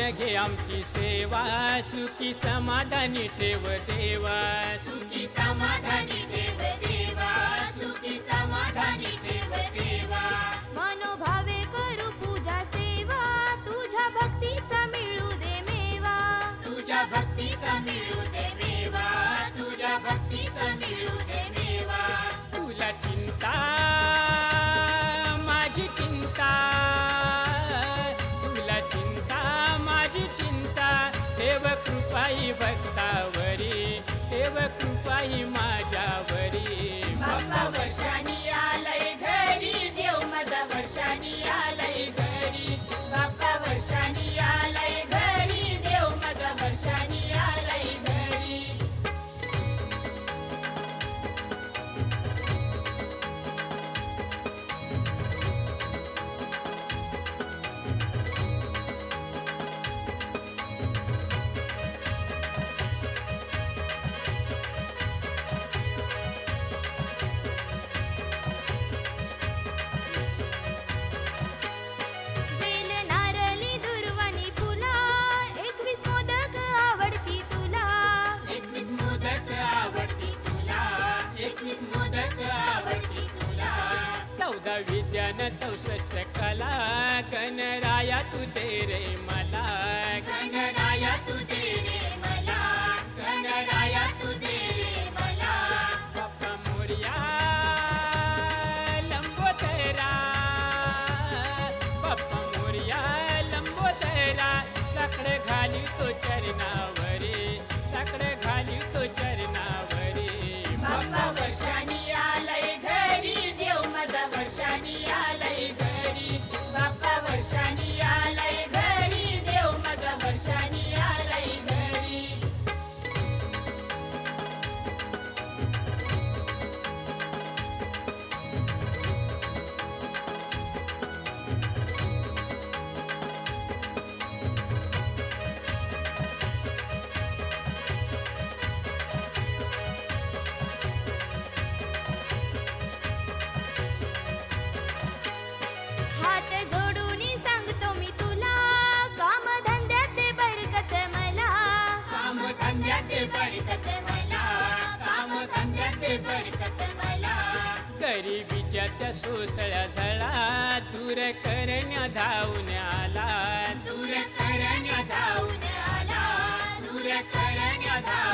ऐकून घे आमची सेवा सुखी समाधानी ठेव देवा. सुखी समाधानी ठेव देवा सुखी समाधानी ठेव देवा. मनोभावे करू पूजा सेवा तुझ्या भक्तीचा मिळू दे मेवा. तुझ्या भक्तीचा मिळू दे मेवा तुझ्या भक्तीचा मिळू एकवीस मोदक आवडती तुला चौदा विद्यान चौसष्ट कला गणराया तू दे रे मला. गरिबीच्या त्या सोसळ्या झळा दूर करण्या धावून आला दूर करण्या धावून आला दूर करण्या धाव